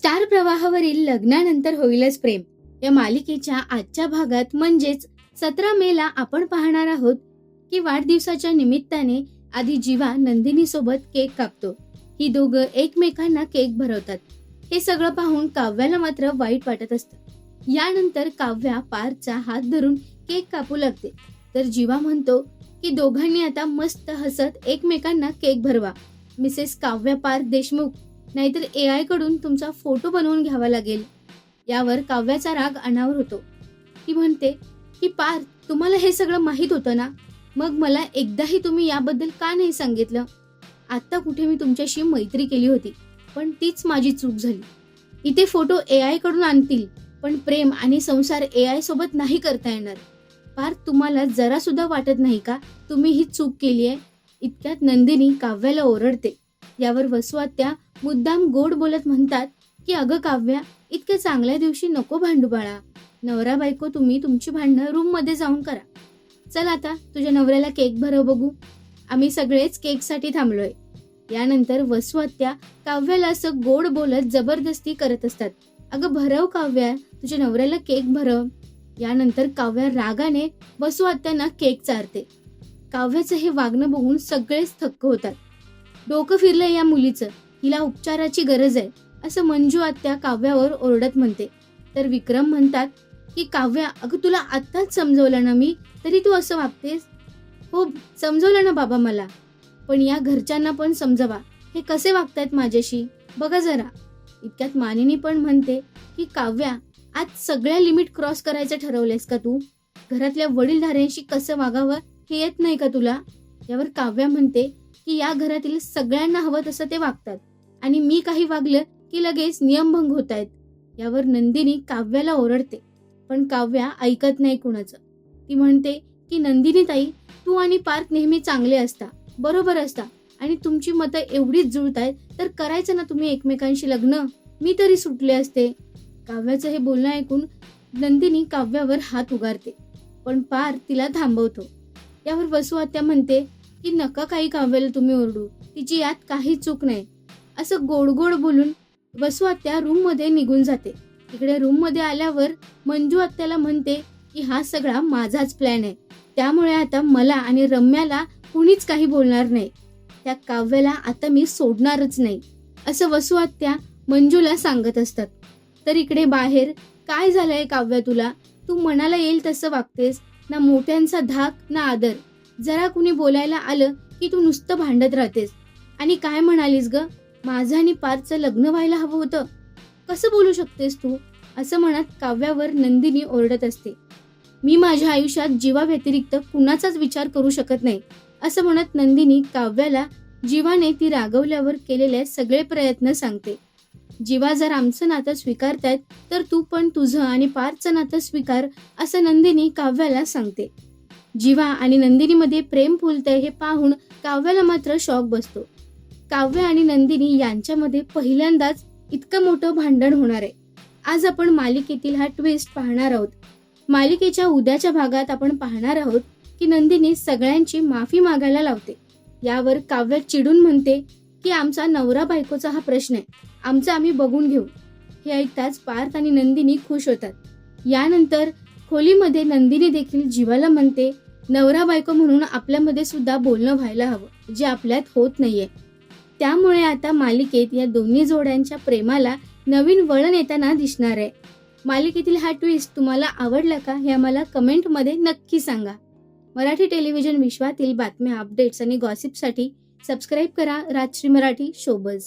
Star प्रवाहावरील लग्नानंतर होईलच प्रेम. या मालिकेच्या आजच्या भागात म्हणजेच सतरा मे ला आपण पाहणार आहोत की वाढदिवसाच्या निमित्ताने आधी जीवा नंदिनी सोबत केक कापतो. ही दोघं एकमेकांना केक भरवतात. हे सगळं पाहून काव्याला मात्र वाईट वाटत असतं. यानंतर काव्या पारचा हात धरून केक कापू लागते. तर जीवा म्हणतो की दोघांनी आता मस्त हसत एकमेकांना केक भरवा. मिसेस काव्या पार देशमुख नाहीतर ए आयकडून तुमचा फोटो बनवून घ्यावा लागेल. यावर काव्याचा राग अनावर होतो. ती म्हणते की पार्थ तुम्हाला हे सगळं माहीत होतं ना? मग मला एकदाही तुम्ही याबद्दल का नाही सांगितलं? आत्ता कुठे मी तुमच्याशी मैत्री केली होती पण तीच माझी चूक झाली. इथे फोटो ए आयकडून आणतील पण प्रेम आणि संसार ए आय सोबत नाही करता येणार. पार तुम्हाला जरा सुद्धा वाटत नाही का? तुम्ही ही चूक केली आहे इतक्यात नंदिनी काव्याला ओरडते. यावर वसुआत्या मुद्दाम गोड बोलत म्हणतात की अगं काव्या इतक्या चांगल्या दिवशी नको भांडू बाळा. नवरा बायको तुम्ही तुमची भांडणं रूममध्ये जाऊन करा. चल आता तुझ्या नवऱ्याला केक भरव बघू. आम्ही सगळेच केकसाठी थांबलोय. यानंतर वसुआत्या काव्याला असं गोड बोलत जबरदस्ती करत असतात. अगं भरव काव्या तुझ्या नवऱ्याला केक भरव. यानंतर काव्या रागाने वसुआत्यांना केक चारते. काव्याचं हे वागणं बघून सगळेच थक्क होतात. डोकं फिरलं या मुलीचं. हिला उपचाराची गरज आहे असं मंजू आत्या काव्यावर ओरडत म्हणते. तर विक्रम म्हणतात की काव्या अगं तुला आत्ताच समजवलं ना मी? तरी तू असं वागतेस? हो समजवलं ना बाबा मला. पण या घरच्यांना पण समजवा. हे कसे वागतायत माझ्याशी? बघा जरा. इतक्यात मानिनी पण म्हणते की काव्या आज सगळ्या लिमिट क्रॉस करायचं ठरवलेस का तू? घरातल्या वडीलधाऱ्यांशी कसं वागावं हे येत नाही का तुला? यावर काव्या म्हणते की या घरातील सगळ्यांना हवं तसं ते वागतात. आणि मी काही वागलं की लगेच नियमभंग होत आहेत यावर नंदिनी काव्याला ओरडते. पण काव्या ऐकत नाही कुणाचं. ती म्हणते की नंदिनी ताई तू आणि पार्थ नेहमी चांगले असता. बरोबर असता. आणि तुमची मतं एवढीच जुळत आहेत तर करायचं ना तुम्ही एकमेकांशी लग्न? मी तरी सुटले असते. काव्याचं हे बोलणं ऐकून नंदिनी काव्यावर हात उगारते. पण पार तिला थांबवतो. यावर वसुआत्या म्हणते की नका काही काव्याला तुम्ही ओरडू. तिची यात काही चूक नाही. असं गोड गोड बोलून वसुआत्या रूममध्ये निघून जाते. इकडे रूममध्ये आल्यावर मंजू आत्याला म्हणते की हा सगळा माझाच प्लॅन आहे. त्यामुळे आता मला आणि रम्याला कुणीच काही बोलणार नाही. त्या काव्याला आता मी सोडणारच नाही. असं वसुआत्या मंजूला सांगत असतात. तर इकडे बाहेर काय झालंय काव्या तुला? तू मनाला येईल तसं वागतेस. ना मोठ्यांचा धाक ना आदर. जरा कुणी बोलायला आलं की तू नुसतं भांडत राहतेस. आणि काय म्हणालीस ग? माझं आणि पारचं लग्न व्हायला हवं होतं. कसं बोलू शकतेस तू? असं म्हणत काव्यावर नंदिनी ओरडत असते. मी माझ्या आयुष्यात जीवा व्यतिरिक्त कुणाचाच विचार करू शकत नाही असं म्हणत नंदिनी काव्याला जीवाने ती रागवल्यावर केलेले सगळे प्रयत्न सांगते. जीवा जर आमचं नातं स्वीकारतायत तर तू पण तुझं आणि पारचं नातं स्वीकार असं नंदिनी काव्याला सांगते. जीवा आणि नंदिनीमध्ये प्रेम फुलतंय हे पाहून काव्याला मात्र शॉक बसतो. काव्य आणि नंदिनी यांच्यामध्ये पहिल्यांदाच इतकं मोठं भांडण होणार आहे. आज आपण मालिकेतील हा ट्विस्ट पाहणार आहोत. मालिकेच्या उद्याच्या भागात आपण पाहणार आहोत की नंदिनी सगळ्यांची माफी मागायला लावते. यावर काव्य चिडून म्हणते की आमचा नवरा बायकोचा हा प्रश्न आहे. आमचा आम्ही बघून घेऊ. हे ऐकताच पार्थ आणि नंदिनी खुश होतात. यानंतर खोलीमध्ये नंदिनी देखील जीवाला म्हणते नवरा बायको म्हणून आपल्यामध्ये सुद्धा बोलणं व्हायला हवं जे आपल्यात होत नाहीये. त्यामुळे आता मालिकेत या दोन्ही जोड्यांच्या प्रेमाला नवीन वळण येताना दिसणार आहे. मालिकेतील हा ट्विस्ट तुम्हाला आवडला का हे आम्हाला कमेंटमध्ये नक्की सांगा. मराठी टेलिव्हिजन विश्वातील बातम्या अपडेट्स आणि गॉसिपसाठी सबस्क्राईब करा राजश्री मराठी शोबज